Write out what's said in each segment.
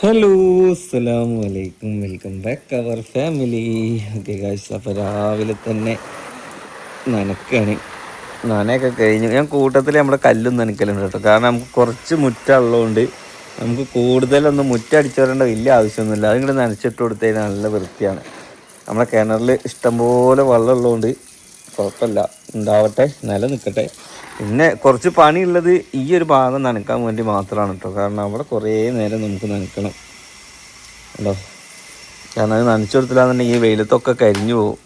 Hello അസ്സലാമു വലൈക്കും welcome back our family. Okay കാഴ്ച അപ്പോൾ രാവിലെ തന്നെ നനക്കാണ്. നനയൊക്കെ കഴിഞ്ഞു. ഞാൻ കൂട്ടത്തിൽ നമ്മുടെ കല്ലും നനക്കലുണ്ട് കേട്ടോ. കാരണം നമുക്ക് കുറച്ച് മുറ്റുള്ളതുകൊണ്ട് നമുക്ക് കൂടുതലൊന്നും മുറ്റടിച്ചു വരേണ്ട വലിയ ആവശ്യമൊന്നുമില്ല. അതിങ്ങോട്ട് നനച്ചിട്ട് കൊടുത്തതിന് നല്ല വൃത്തിയാണ്. നമ്മളെ കിണറിൽ ഇഷ്ടംപോലെ വെള്ളമുള്ളതുകൊണ്ട് കുഴപ്പമില്ല. ഉണ്ടാവട്ടെ നില നിൽക്കട്ടെ പിന്നെ കുറച്ച് പണിയുള്ളത് ഈ ഒരു ഭാഗം നനക്കാൻ വേണ്ടി മാത്രമാണ് കേട്ടോ കാരണം അവിടെ കുറേ നേരം നമുക്ക് നനക്കണം ഉണ്ടോ കാരണം അത് നനച്ചു കൊടുത്തില്ലാന്നുണ്ടെങ്കിൽ ഈ വെയിലത്തൊക്കെ കരിഞ്ഞു പോകും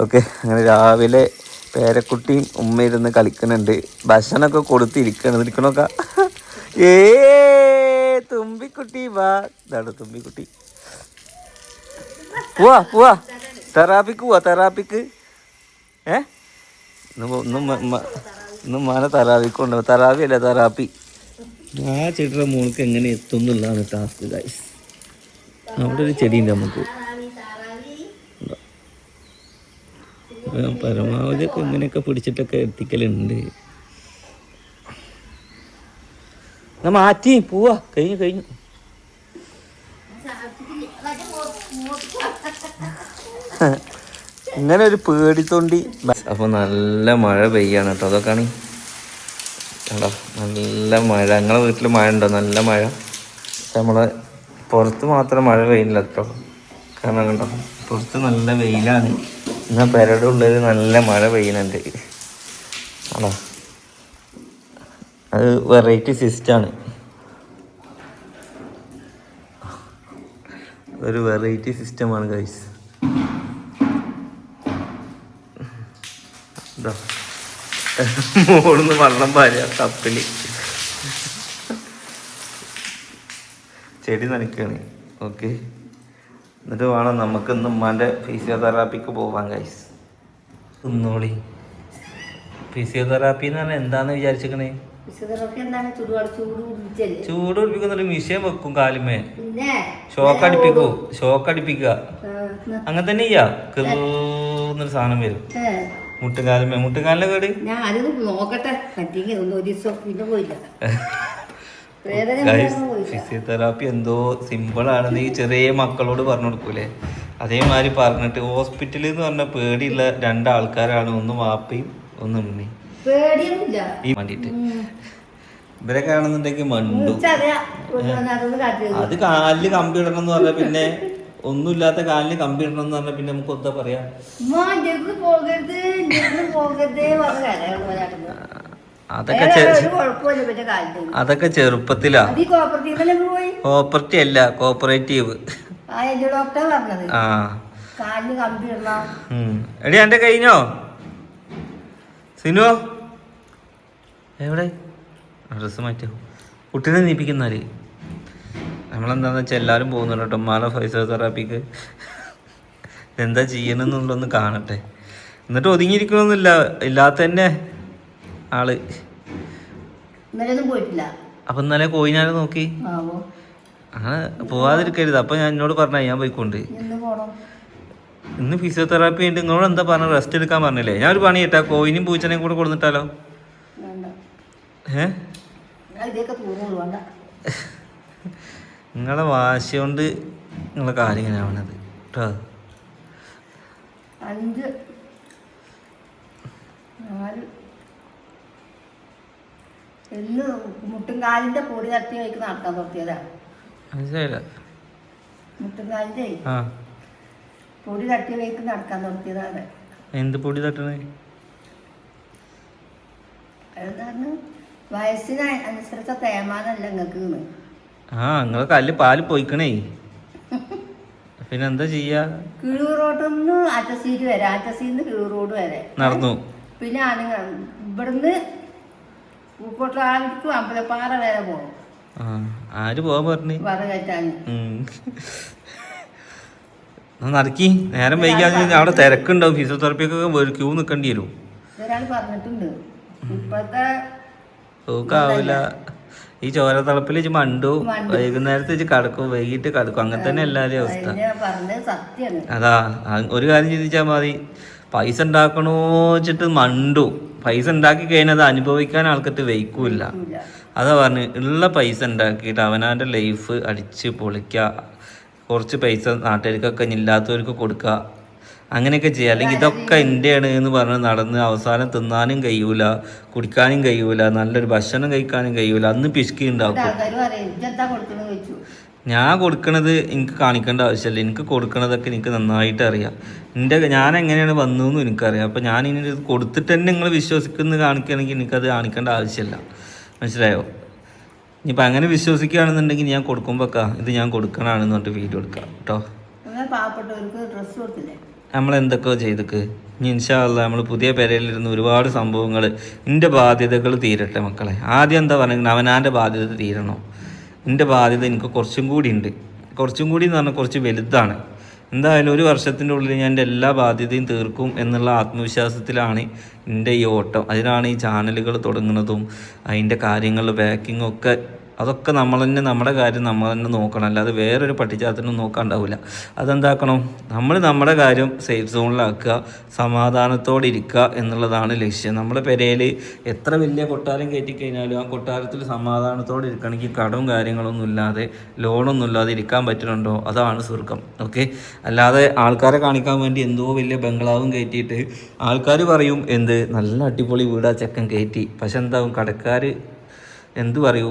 ഓക്കെ അങ്ങനെ രാവിലെ പേരക്കുട്ടിയും ഉമ്മ ഇരുന്ന് കളിക്കുന്നുണ്ട്. ഭക്ഷണമൊക്കെ കൊടുത്തിരിക്കണം ഇരിക്കണൊക്കെ? ഏ തുമ്പിക്കുട്ടി വാ. ഇതാണ് തുമ്പിക്കുട്ടി. പോവാ പോവാ. തെറാപ്പിക്ക് പോവാ തെറാപ്പിക്ക്. ഏ? ഇന്ന് മന തറാവിക്കൊണ്ട് തറാവി അല്ല തറാപ്പി ആ ചെടിയുടെ മോൾക്ക് എങ്ങനെ എത്തും എന്നുള്ളതാണ് ടാസ്ക് ഗൈസ് അവിടെ ഒരു ചെടിയുണ്ട് നമുക്ക്. പരമാവധി ഒക്കെ ഇങ്ങനെയൊക്കെ പിടിച്ചിട്ടൊക്കെ എത്തിക്കലുണ്ട്. മാറ്റി പോവാ. കഴിഞ്ഞു കഴിഞ്ഞു. ഇങ്ങനെ ഒരു പേടിത്തൊണ്ടി അപ്പൊ നല്ല മഴ പെയ്യാണ് കേട്ടോ അതൊക്കെയാണ് കണ്ടോ നല്ല മഴ. ഞങ്ങളെ വീട്ടിൽ മഴ ഉണ്ടോ? നല്ല മഴ. നമ്മളെ പുറത്ത് മാത്രം മഴ പെയ്യില്ല കേട്ടോ കാരണം കണ്ടോ? പുറത്ത് നല്ല വെയിലാണ്. എന്നാൽ പെരയുടെ ഉള്ളിൽ നല്ല മഴ പെയ്യുന്നുണ്ട്. ആണോ? അത് വെറൈറ്റി സിസ്റ്റാണ് ഒരു വെറൈറ്റി സിസ്റ്റമാണ് ഗൈസ് ഇതാ മോളിന്ന് വെള്ളം പാരുക കപ്പിൽ ചെടി നനയ്ക്കാണ്. ഓക്കെ. എന്നിട്ട് വേണം നമുക്ക് ഇന്ന് ഉമ്മാന്റെ ഫിസിയോതെറാപ്പിക്ക് പോവാൻ കൈസ് ഒന്നോളി ഫിസിയോതെറാപ്പി എന്ന് പറഞ്ഞാൽ എന്താന്ന് വിചാരിച്ചേക്കണേ ചൂട് കുടിച്ചല്ലേ? ചൂട് പിടിപ്പിക്കുന്ന ഒരു മിഷീൻ വെക്കും കാലുമേ പിന്നെ? ഷോക്ക് അടിപ്പിക്കൂ. ഷോക്ക് അടിപ്പിക്കുക. അങ്ങനെ തന്നെ ചെയ്യാ. കൃന്നൊരു സാധനം വരും. മുട്ടുകാലുമേ മുട്ടുകാലിന്റെ കേട്? ഞാൻ നോക്കട്ടെ. ഒന്നും ഒരു ദിവസം പിന്നെ പോയില്ല. ഫിസിയോതെറാപ്പി എന്തോ സിമ്പിൾ ആണെന്ന് ഈ ചെറിയ മക്കളോട് പറഞ്ഞു കൊടുക്കൂലേ? അതേമാതിരി പറഞ്ഞിട്ട് ഹോസ്പിറ്റലിൽ എന്ന് പറഞ്ഞ പേടിയുള്ള രണ്ടാൾക്കാരാണ്. ഒന്ന് വാപ്പയും ഒന്ന് ഉമ്മയും. ഈ വേണ്ടിട്ട് ഇവരെ കാണുന്നുണ്ടെങ്കിൽ മണ്ടു. അത് കാലിൽ കമ്പി ഇടണം എന്ന് പറഞ്ഞാൽ പിന്നെ ഒന്നുമില്ലാത്ത കാലിന് കമ്പി ഇടണം എന്ന് പറഞ്ഞാൽ പിന്നെ നമുക്ക് എന്താ പറയാ? അതൊക്കെ അതൊക്കെ ചെറുപ്പത്തിലാ. കോപ്പറേറ്റീവ് അല്ല കോപ്പറേറ്റീവ് ആ എടി എന്റെ കഴിഞ്ഞോ? സിനു? എവിടെ? ഡ്രസ്സ് മാറ്റോ കുട്ടീനെ നീപ്പിക്കുന്നാൽ നമ്മളെന്താന്ന് വെച്ചാൽ എല്ലാവരും പോകുന്നുണ്ട് കേട്ടോ. മാല ഫൈസോതെറാപ്പിക്ക് എന്താ ചെയ്യണമെന്നുള്ളതൊന്ന് കാണട്ടെ. എന്നിട്ട് ഒതുങ്ങിയിരിക്കണമെന്നില്ല ഇല്ലാത്ത തന്നെ ആൾ പോയിട്ടില്ല. അപ്പൊ ഇന്നലെ കോയിനാലെ നോക്കി? അങ്ങനെ പോവാതിരിക്കരുത്. അപ്പൊ ഞാൻ എന്നോട് പറഞ്ഞ ഞാൻ പോയിക്കൊണ്ട്. ഇന്ന് ഫിസിയോതെറാപ്പി ഉണ്ട്. നിങ്ങളോട് എന്താ പറഞ്ഞ റെസ്റ്റ് എടുക്കാൻ പറഞ്ഞില്ലേ? ഞാൻ ഒരു പണി ഇട്ടാ കോയിനും പൂച്ചനെയും കൂടെ കൊടുത്തിട്ടാലോ ഏ ഞാൻ ഇതൊക്കെ തൂറുള്ളൂ വേണ്ട നിങ്ങളെ വാശി കൊണ്ട് നിങ്ങളെ കാര്യം ഇങ്ങനെ ആവണത് കേട്ടോ അഞ്ച്. നാല്. എന്ന് മുട്ടും കാലിന്റെ പൊടി തട്ടി വയ്ക്ക് നടക്കാൻ തുടങ്ങിയതാ മനസ്സിലായില്ല. മുട്ടും കാലിന്റെ ആ. പൊടി തട്ടി വയ്ക്ക് നടക്കാൻ തുടങ്ങിയതാണ് എന്ത് പൊടി തട്ടണേ? അതെന്താണ് വയസ്സിന് അനുസരിച്ച തേമാനല്ല നിങ്ങൾക്ക് ആ നിങ്ങളെ കല്ല് പാൽ പോയിക്കണേ. പിന്നെ എന്താ ചെയ്യാ കിഴൂറോട്ടൊന്ന് അറ്റസീറ്റ് വരെ അറ്റസീന്ന് കിഴൂറോഡ് വരെ. നടന്നു. പിന്നെ ആണുങ്ങൾ ഇവിടുന്ന് പൂക്കോട്ടാർക്ക് അമ്പലപ്പാറ വരെ പോകും ആ ആര് പോവാൻ പറഞ്ഞു? കയറ്റാൻ നടക്കി. നേരം വൈകാതെ അവിടെ തിരക്കുണ്ടാവും. ഫിസിയോതെറാപ്പിയൊക്കെ ക്യൂ നിൽക്കേണ്ടി വരും. ഒരാൾ പറഞ്ഞിട്ടുണ്ട്. ഇപ്പോഴത്തെ ഈ ചോര തിളപ്പിൽ വെച്ച് മണ്ടു. വൈകുന്നേരത്ത് വെച്ച് കടക്കും വൈകിട്ട് കടക്കും. അങ്ങനെ തന്നെ എല്ലാവരുടെയും അവസ്ഥ. അതാ ഒരു കാര്യം ചിന്തിച്ചാൽ മതി. പൈസ ഉണ്ടാക്കണോ വെച്ചിട്ട് മണ്ടു. പൈസ ഉണ്ടാക്കി കഴിഞ്ഞാൽ അത് അനുഭവിക്കാൻ ആൾക്കത്ത് വയ്ക്കൂല അതാ പറഞ്ഞ് ഉള്ള പൈസ ഉണ്ടാക്കിയിട്ട് അവനവന്റെ ലൈഫ് അടിച്ച് പൊളിക്കുക കുറച്ച് പൈസ നാട്ടുകാർക്കൊക്കെ ഇല്ലാത്തവർക്ക് കൊടുക്കുക അങ്ങനെയൊക്കെ ചെയ്യുക അല്ലെങ്കിൽ ഇതൊക്കെ എന്റെയാണ് എന്ന് പറഞ്ഞ് നടന്ന് അവസാനം തിന്നാനും കഴിയൂല കുടിക്കാനും കഴിയൂല നല്ലൊരു ഭക്ഷണം കഴിക്കാനും കഴിയൂല അന്ന് പിശുക്കി ഉണ്ടാക്കും ഞാൻ കൊടുക്കണത് എനിക്ക് കാണിക്കേണ്ട ആവശ്യമില്ല. എനിക്ക് കൊടുക്കണതൊക്കെ എനിക്ക് നന്നായിട്ട് അറിയാം. എന്റെ ഞാൻ എങ്ങനെയാണ് വന്നതെന്നും എനിക്കറിയാം. അപ്പോൾ ഞാൻ ഇനി കൊടുത്തിട്ട് തന്നെ നിങ്ങൾ വിശ്വസിക്കുന്നത് കാണിക്കുകയാണെങ്കിൽ എനിക്കത് കാണിക്കേണ്ട ആവശ്യമില്ല. മനസ്സിലായോ? ഇനിയിപ്പോൾ അങ്ങനെ വിശ്വസിക്കുകയാണെന്നുണ്ടെങ്കിൽ ഞാൻ കൊടുക്കുമ്പോൾ ഇത് ഞാൻ കൊടുക്കണമാണെന്ന് പറഞ്ഞിട്ട് വീഡിയോ എടുക്കാം. കേട്ടോ പാവപ്പെട്ടവർക്ക് ഡ്രസ്സ് കൊടുത്തില്ലേ? നമ്മൾ എന്തൊക്കെയോ ചെയ്തക്ക്. ഇനി ഇൻഷാല്ല നമ്മൾ പുതിയ പെരയിലിരുന്ന് ഒരുപാട് സംഭവങ്ങൾ എന്റെ ബാധ്യതകൾ തീരട്ടെ മക്കളെ. ആദ്യം എന്താ പറയുന്നത് അവനാന്റെ ബാധ്യത തീരണോ. എന്റെ ബാധ്യത എനിക്ക് കുറച്ചും കൂടി ഉണ്ട് കുറച്ചും കൂടി എന്ന് പറഞ്ഞാൽ കുറച്ച് വലുതാണ്. എന്തായാലും ഒരു വർഷത്തിന്റെ ഉള്ളിൽ ഞാൻ എന്റെ എല്ലാ ബാധ്യതയും തീർക്കും എന്നുള്ള ആത്മവിശ്വാസത്തിലാണ് എന്റെ ഈ ഓട്ടം. അതിനാണ് ഈ ചാനലുകൾ തുടങ്ങുന്നതും അതിന്റെ കാര്യങ്ങളുടെ പാക്കിങ്ങും ഒക്കെ അതൊക്കെ നമ്മൾ തന്നെ നമ്മുടെ കാര്യം നമ്മൾ തന്നെ നോക്കണം. അല്ലാതെ വേറൊരു പട്ടിച്ചാത്തിനും നോക്കാണ്ടാവില്ല അതെന്താക്കണം? നമ്മൾ നമ്മുടെ കാര്യം സേഫ് സോണിലാക്കുക സമാധാനത്തോടെ ഇരിക്കുക എന്നുള്ളതാണ് ലക്ഷ്യം. നമ്മുടെ പെരയിൽ എത്ര വലിയ കൊട്ടാരം കയറ്റിക്കഴിഞ്ഞാലും ആ കൊട്ടാരത്തിൽ സമാധാനത്തോടെ ഇരിക്കണമെങ്കിൽ കടവും കാര്യങ്ങളൊന്നും ഇല്ലാതെ ലോണൊന്നും ഇല്ലാതെ ഇരിക്കാൻ പറ്റുന്നുണ്ടോ? അതാണ് സ്വർഗം ഓക്കെ അല്ലാതെ ആൾക്കാരെ കാണിക്കാൻ വേണ്ടി എന്തോ വലിയ ബംഗ്ലാവും കയറ്റിയിട്ട് ആൾക്കാർ പറയും എന്ത്? നല്ല അടിപൊളി വീടാ ചെക്കൻ കയറ്റി. പക്ഷെ എന്താവും? കടക്കാർ എന്ത് പറയൂ?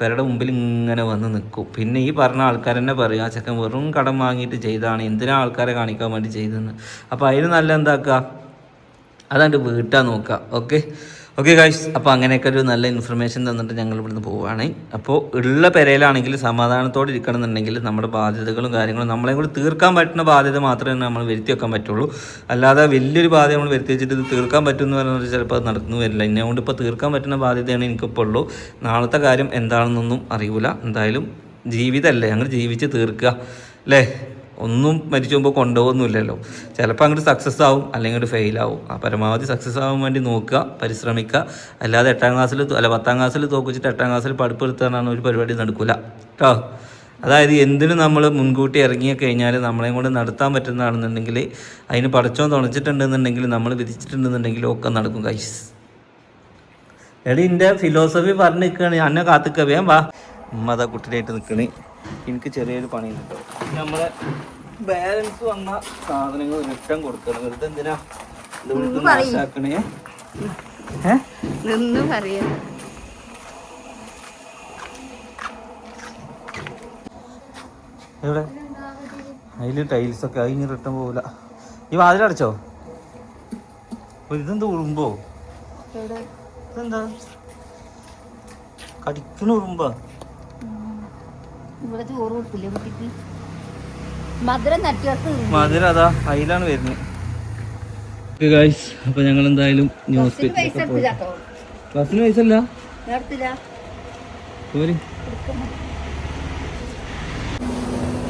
പെരയുടെ മുമ്പിൽ ഇങ്ങനെ വന്ന് നിൽക്കും. പിന്നെ ഈ പറഞ്ഞ ആൾക്കാർ തന്നെ പറയും ആ ചെക്കൻ വെറും കടം വാങ്ങിയിട്ട് ചെയ്താണ് എന്തിനാ ആൾക്കാരെ കാണിക്കാൻ വേണ്ടി ചെയ്തതെന്ന്? അപ്പോൾ അതിന് നല്ല എന്താക്കുക അതാണ്ട് വീട്ടാൻ നോക്കുക ഓക്കെ ഓക്കെ ഗായ്സ് അപ്പോൾ അങ്ങനെയൊക്കെ ഒരു നല്ല ഇൻഫർമേഷൻ തന്നിട്ട് ഞങ്ങൾ ഇവിടുന്ന് പോവുകയാണ്. അപ്പോൾ ഉള്ള പെരയിലാണെങ്കിൽ സമാധാനത്തോടെ ഇരിക്കണം എന്നുണ്ടെങ്കിൽ നമ്മുടെ ബാധ്യതകളും കാര്യങ്ങളും നമ്മളെ കൂടി തീർക്കാൻ പറ്റുന്ന ബാധ്യത മാത്രമേ നമ്മൾ വരുത്തി വെക്കാൻ പറ്റുള്ളൂ. അല്ലാതെ വലിയൊരു ബാധ്യത നമ്മൾ വരുത്തി വെച്ചിട്ട് ഇത് തീർക്കാൻ പറ്റുമെന്ന് പറഞ്ഞാൽ ചിലപ്പോൾ അത് നടക്കുന്നു വരില്ല. എന്നെ കൊണ്ട് ഇപ്പോൾ തീർക്കാൻ പറ്റുന്ന ബാധ്യതയാണ് എനിക്കിപ്പോൾ ഉള്ളൂ. നാളത്തെ കാര്യം എന്താണെന്നൊന്നും അറിയൂല. എന്തായാലും ജീവിതമല്ലേ ഞങ്ങൾ ജീവിച്ച് തീർക്കുക. അല്ലേ? ഒന്നും മരിച്ചു പോകുമ്പോൾ കൊണ്ടുപോകുന്നില്ലല്ലോ ചിലപ്പോൾ അങ്ങോട്ട് സക്സസ് ആവും അല്ലെങ്കിൽ അങ്ങോട്ട് ഫെയിൽ ആവും. ആ പരമാവധി സക്സസ് ആവാൻ വേണ്ടി നോക്കുക പരിശ്രമിക്കുക. അല്ലാതെ എട്ടാം ക്ലാസ്സിൽ അല്ല പത്താം ക്ലാസ്സിൽ തോക്കിച്ചിട്ട് എട്ടാം ക്ലാസ്സിൽ പഠിപ്പ് എടുത്താലാണ് ഒരു പരിപാടി നടക്കില്ല കേട്ടോ അതായത് എന്തിനും നമ്മൾ മുൻകൂട്ടി ഇറങ്ങി കഴിഞ്ഞാൽ നമ്മളെയും കൊണ്ട് നടത്താൻ പറ്റുന്നതാണെന്നുണ്ടെങ്കിൽ അതിന് പഠിച്ചോൻ തുണച്ചിട്ടുണ്ടെന്നുണ്ടെങ്കിൽ നമ്മൾ വിധിച്ചിട്ടുണ്ടെന്നുണ്ടെങ്കിൽ ഒക്കെ നടക്കും കൈസ് എടി എന്റെ ഫിലോസഫി പറഞ്ഞു നിൽക്കുകയാണ് എന്നെ കാത്തിക്കവേ വാ ഉമ്മ അതാ കുട്ടിയായിട്ട് നിൽക്കണേ എനിക്ക് ചെറിയൊരു പണി കേട്ടോ നമ്മളെ ബാലൻസ് വന്ന സാധനങ്ങൾ റിട്ടേൺ കൊടുക്കണം. വെറുതെ എന്തിനാ ഇത് വിളിച്ച് നാശാക്കണേ? നിന്ന് പറയാ. എവിടെ? അതിൽ ടൈൽസ് ഒക്കെ അതിന് റിട്ടേൺ പോവില്ല ഈ വാതിലടച്ചോ ഇതെന്ത് ഉറുമ്പോ? ഇതെന്താ? കടിക്കണ ഉറുമ്പാ? ഇവിടെ ചോറ് കൊടുത്തില്ലേ കുട്ടിക്ക്? മധുരം നട്ടിയർക്ക് മധുര അതാ അതിലാണ് വരുന്നത്. ഗായ്സ് അപ്പൊ ഞങ്ങൾ എന്തായാലും ന്യൂസ് ക്ലാസ്സിന് പൈസ അല്ല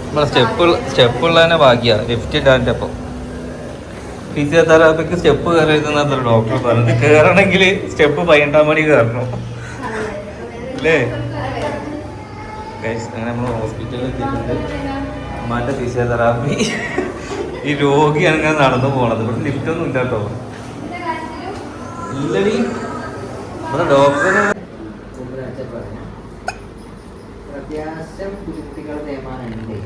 നമ്മളെ സ്റ്റെപ്പ് സ്റ്റെപ്പ് ഉള്ളതിനെ ഭാഗ്യ ലിഫ്റ്റ് ഇടാന്റെ അപ്പം. ഫിസിയോതെറാപ്പിക്ക് സ്റ്റെപ്പ് കയറരുതെന്നാ ഡോക്ടർ പറഞ്ഞത്. കയറണമെങ്കിൽ സ്റ്റെപ്പ് പതിനെട്ടാം മണി കയറണം. അല്ലേ? അങ്ങനെ നമ്മൾ ഹോസ്പിറ്റലിൽ എത്തിയിട്ടുണ്ട്. അമ്മാന്റെ ഫിസിയോതെറാപ്പി ഈ രോഗി അങ്ങനെ നടന്നു പോണത്. ഇവിടെ ലിഫ്റ്റ് ഒന്നും ഇല്ല കേട്ടോ. ഇല്ലടി. ഇവിടെ തേമാനുണ്ട്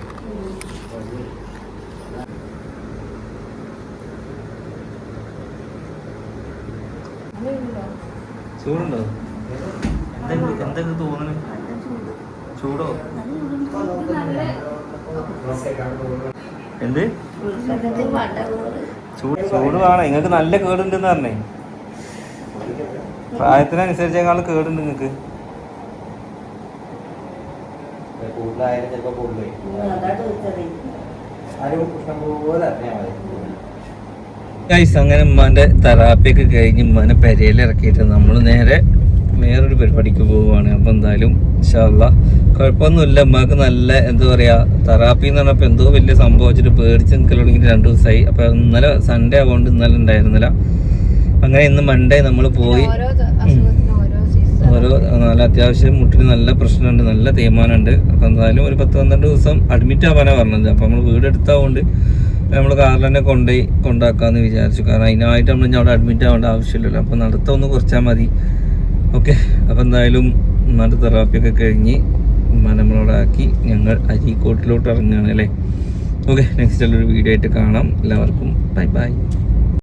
ചൂടുണ്ടോ? എന്തെങ്കിലും എന്തെങ്കിലും തോന്നുന്നു ചൂടോ? എന്ത്? ചൂട് വേണം. നിങ്ങൾക്ക് നല്ല കേടുണ്ടെന്ന് പറഞ്ഞേ. പ്രായത്തിനനുസരിച്ച് ഞങ്ങൾ കേടുണ്ട് നിങ്ങൾക്ക് ഗൈസ് അങ്ങനെ ഉമ്മാന്റെ തെറാപ്പിയൊക്കെ കഴിഞ്ഞ് ഉമ്മാനെ പെരയിൽ ഇറക്കിയിട്ട് നമ്മൾ നേരെ വേറൊരു പരിപാടിക്ക് പോവുകയാണ്. അപ്പം എന്തായാലും ഇൻഷാല്ല കുഴപ്പമൊന്നുമില്ല. അമ്മയ്ക്ക് നല്ല എന്താ പറയാ തെറാപ്പി എന്ന് പറഞ്ഞപ്പോൾ എന്തോ വലിയ സംഭവം വെച്ചിട്ട് പേടിച്ച് നിൽക്കൽ തുടങ്ങിയിട്ട് രണ്ട് ദിവസമായി അപ്പോൾ ഇന്നലെ സൺഡേ ആവുകൊണ്ട് ഇന്നലെ ഉണ്ടായിരുന്നില്ല. അങ്ങനെ ഇന്ന് മൺഡേ നമ്മൾ പോയി. ഓരോ നല്ല അത്യാവശ്യം മുട്ടിന് നല്ല പ്രശ്നമുണ്ട് നല്ല തേയ്മാനമുണ്ട്. അപ്പോൾ എന്തായാലും ഒരു പത്ത് പന്ത്രണ്ട് ദിവസം അഡ്മിറ്റ് ആവാനാണ് പറഞ്ഞത്. അപ്പോൾ നമ്മൾ വീട് എടുത്താവുകൊണ്ട് നമ്മൾ കാറിൽ തന്നെ കൊണ്ടുപോയി കൊണ്ടാക്കാമെന്ന് വിചാരിച്ചു. കാരണം അതിനായിട്ട് നമ്മൾ ഇനി അവിടെ അഡ്മിറ്റ് ആവേണ്ട ആവശ്യമില്ലല്ലോ. അപ്പോൾ നടത്തം ഒന്ന് കുറച്ചാൽ മതി. ഓക്കെ. അപ്പൊ എന്തായാലും തെറാപ്പി ഒക്കെ കഴിഞ്ഞ് ആക്കി ഞങ്ങൾ അരീക്കോട്ടിലോട്ട് ഇറങ്ങുകയാണ് അല്ലേ? ഓക്കെ നെക്സ്റ്റ് ഉള്ളൊരു വീഡിയോ ആയിട്ട് കാണാം. എല്ലാവർക്കും ബൈ ബൈ